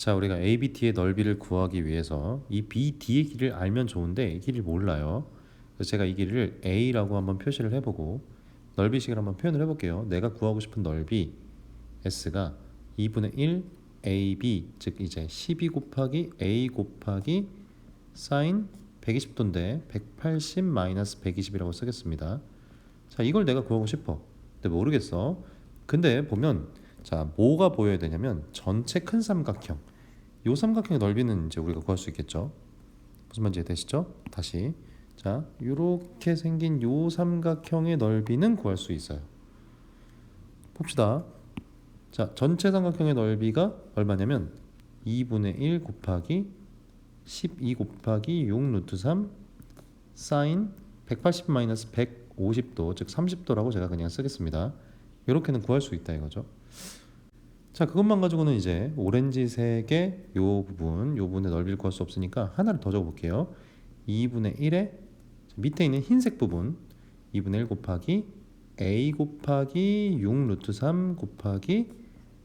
자, 우리가 ABT의 넓이를 구하기 위해서 이 BD의 길이를 알면 좋은데 이 길이를 몰라요. 그래서 제가 이 길이를 A라고 한번 표시를 해보고 넓이식을 한번 표현을 해볼게요. 내가 구하고 싶은 넓이 S가 2분의 1 AB 즉 이제 12 곱하기 A 곱하기 사인 120도인데 180 마이너스 120이라고 쓰겠습니다. 자, 이걸 내가 구하고 싶어. 근데 모르겠어. 근데 보면 자, 뭐가 보여야 되냐면 전체 큰 삼각형. 요 삼각형의 넓이는 이제 우리가 구할 수 있겠죠. 무슨 말인지 되시죠? 다시. 자, 요렇게 생긴 요 삼각형의 넓이는 구할 수 있어요. 봅시다. 자, 전체 삼각형의 넓이가 얼마냐면 2분의 1 곱하기 12 곱하기 6 루트 3 사인 180 마이너스 150도 즉 30도라고 제가 그냥 쓰겠습니다. 이렇게는 구할 수 있다 이거죠. 자 그것만 가지고는 이제 오렌지색의 요 부분 요 부분의 넓이를 구할 수 없으니까 하나를 더 적어볼게요. 2분의 1에 밑에 있는 흰색 부분 2분의 1 곱하기 a 곱하기 6 루트 3 곱하기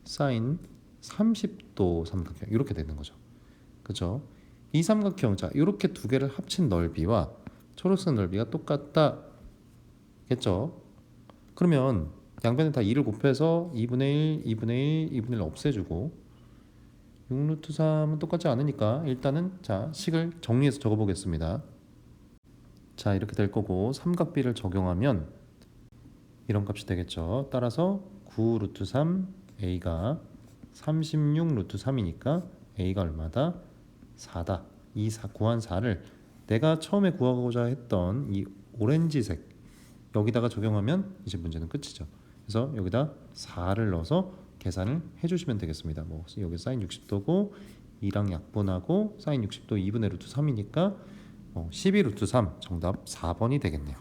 사인 30도 삼각형 이렇게 되는 거죠. 그죠? 이 삼각형 자 이렇게 두 개를 합친 넓이와 초록색 넓이가 똑같다 겠죠? 그러면 양변에 다 2를 곱해서 2분의 1, 2분의 1, 2분의 1 없애주고 6루트 3은 똑같지 않으니까 일단은 자 식을 정리해서 적어보겠습니다. 자 이렇게 될 거고 삼각비를 적용하면 이런 값이 되겠죠. 따라서 9 루트 3 a가 36 루트 3이니까 a가 얼마다? 4다. 이 4, 구한 4를 내가 처음에 구하고자 했던 이 오렌지색 여기다가 적용하면 이제 문제는 끝이죠. 그래서 여기다 4를 넣어서 계산을 해주시면 되겠습니다. 뭐 여기 사인 60도고 2랑 약분하고 사인 60도 2분의 루트 3이니까 어, 12 루트 3 정답 4번이 되겠네요.